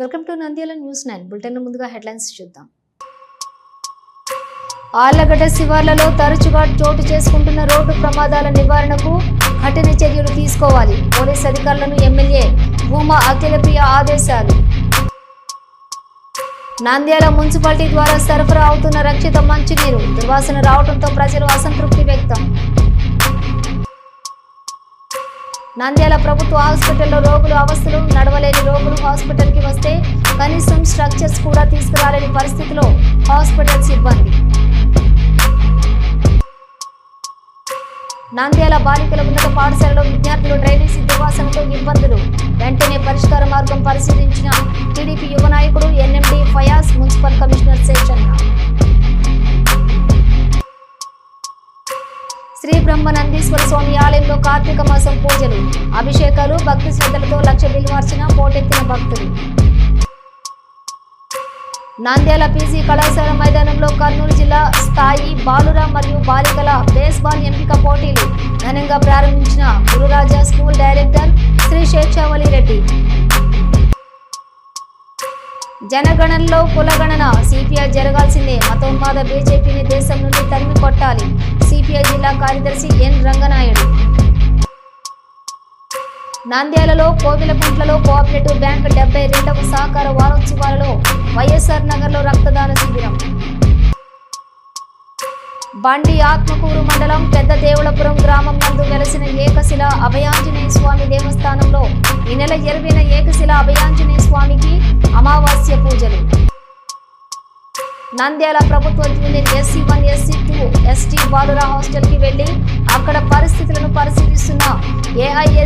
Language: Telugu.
Welcome to Nandyal news nine. Bulletin ముందుగా హెడ్లైన్స్ చూద్దాం. ఆళ్ళగడ్డ శివార్లలో తరచుగా చోటు చేసుకుంటున్న రోడ్డు ప్రమాదాల నివారణకు కఠిన చర్యలు తీసుకోవాలి. పోలీస్ అధికారులను ఎమ్మెల్యే భూమా అఖిలప్రియ ఆదేశాలు. నంద్యాల మున్సిపాలిటీ ద్వారా సరఫరా అవుతున్న రక్షిత మంచినీరు దుర్వాసన రావడంతో ప్రజలు అసంతృప్తి వ్యక్తం. నంద్యాల ప్రభుత్వ హాస్పిటల్లో రోగులు అవస్థలు నడవలేని రోగులు స్ట్రక్చర్స్ కూడా తీసుకురాలేని పరిస్థితిలో హాస్పిటల్ సిబ్బంది. నంద్యాల బాలికల ఉన్నత పాఠశాలలో విద్యార్థులు డ్రైనేజీ దుర్వాసనతో ఇబ్బందులు. వెంటనే పరిష్కార మార్గం పరిశీలించిన టీడీపీ యువ నాయకుడు NMD Fayaz municipal commissioner Seshanna. Sri Brahmanandeeswara Swamy ఆలయంలో కార్తీక మాసం పూజలు అభిషేకాలు భక్తి శ్రద్ధలతో లక్ష విలువార్చిన పోటెత్తిన భక్తులు. నంద్యాల పీజీ కళాశాల మైదానంలో కర్నూలు జిల్లా స్థాయి బాలుర మరియు బాలికల బేస్బాల్ ఎంపిక పోటీలు ఘనంగా ప్రారంభించిన గురురాజా స్కూల్ డైరెక్టర్ శ్రీ శేషావళి రెడ్డి. జనగణనలో కులగణన సిపిఐ జరగాల్సిందే. మతోన్మాద బీజేపీని దేశం నుండి తరిమి కొట్టాలి సిపిఐ జిల్లా కార్యదర్శి ఎన్ రంగనాయుడు. నంద్యాలలో కోవిలకుంట్లలో కోఆపరేటివ్ బ్యాంక్ డెబ్బై రెండవ సహకార వారోత్సవాలలో వైఎస్ఆర్ నగర్లో రక్తదాన శిబిరం. బండి ఆత్మకూరు మండలం పెద్ద దేవులపురం గ్రామం నందు వెలసిన ఏకశిల అభయాంజనేయ స్వామి దేవస్థానంలో ఈ నెల ఇరవైన ఏకశిల అభయాంజనేయ స్వామికి అమావాస్య పూజలు. నంద్యాల ప్రభుత్వ junior SC one SC two ST బాలురా హాస్టల్కి వెళ్ళి అక్కడ పరిస్థితులను పరిశీలిస్తున్న ఏఐ